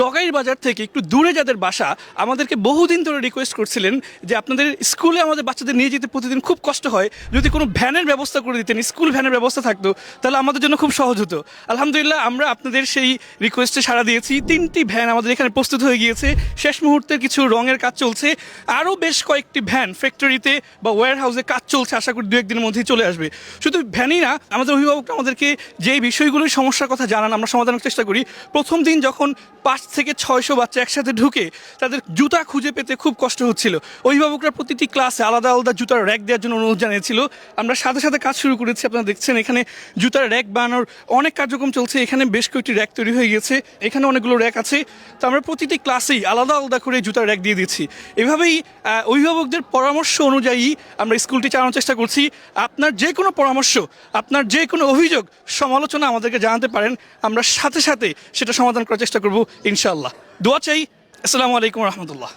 ডগাইর বাজার থেকে একটু দূরে যাদের বাসা, আমাদেরকে বহুদিন ধরে রিকোয়েস্ট করছিলেন যে আপনাদের স্কুলে আমাদের বাচ্চাদের নিয়ে যেতে প্রতিদিন খুব কষ্ট হয়। যদি কোনো ভ্যানের ব্যবস্থা করে দিতেন, স্কুল ভ্যানের ব্যবস্থা থাকতো, তাহলে আমাদের জন্য খুব সহজ হতো। আলহামদুলিল্লাহ, আমরা আপনাদের সেই রিকোয়েস্টে সাড়া দিয়েছি। তিনটি ভ্যান আমাদের এখানে প্রস্তুত হয়ে গিয়েছে। শেষ মুহূর্তের কিছু রঙের কাজ চলছে। আরও বেশ কয়েকটি ভ্যান ফ্যাক্টরিতে বা ওয়্যার হাউসে কাজ চলছে, আশা করি দু একদিনের মধ্যেই চলে আসবে। শুধু ভ্যানই না, আমাদের অভিভাবকরা আমাদেরকে যেই বিষয়গুলোর সমস্যার কথা জানান, আমরা সমাধানের চেষ্টা করি। প্রথম দিন যখন পাঁচ থেকে ছয়শো বাচ্চা একসাথে ঢুকে তাদের জুতা খুঁজে পেতে খুব কষ্ট হচ্ছিল। অভিভাবকরা প্রতিটি ক্লাসে আলাদা আলাদা জুতার র্যাক দেওয়ার জন্য অনুরোধ জানিয়েছিল। আমরা সাথে সাথে কাজ শুরু করেছি, আপনারা দেখছেন এখানে জুতার র্যাক বানানোর অনেক কার্যক্রম চলছে। এখানে বেশ কয়েকটি র্যাক তৈরি হয়ে গেছে এখানে অনেকগুলো র্যাক আছে। তো আমরা প্রতিটি ক্লাসেই আলাদা আলাদা করে জুতার র্যাক দিয়ে দিচ্ছি। এভাবেই অভিভাবকদের পরামর্শ অনুযায়ী আমরা স্কুলটি চালানোর চেষ্টা করছি। আপনার যে কোনো পরামর্শ, আপনার যে কোনো অভিযোগ, সমালোচনা আমাদেরকে জানাতে পারেন। আমরা সাথে সাথে সেটা সমাধান করার চেষ্টা করব। ইনশাআল্লাহ। দোয়া চাই। আসসালামু আলাইকুম রহমতুল্লাহ।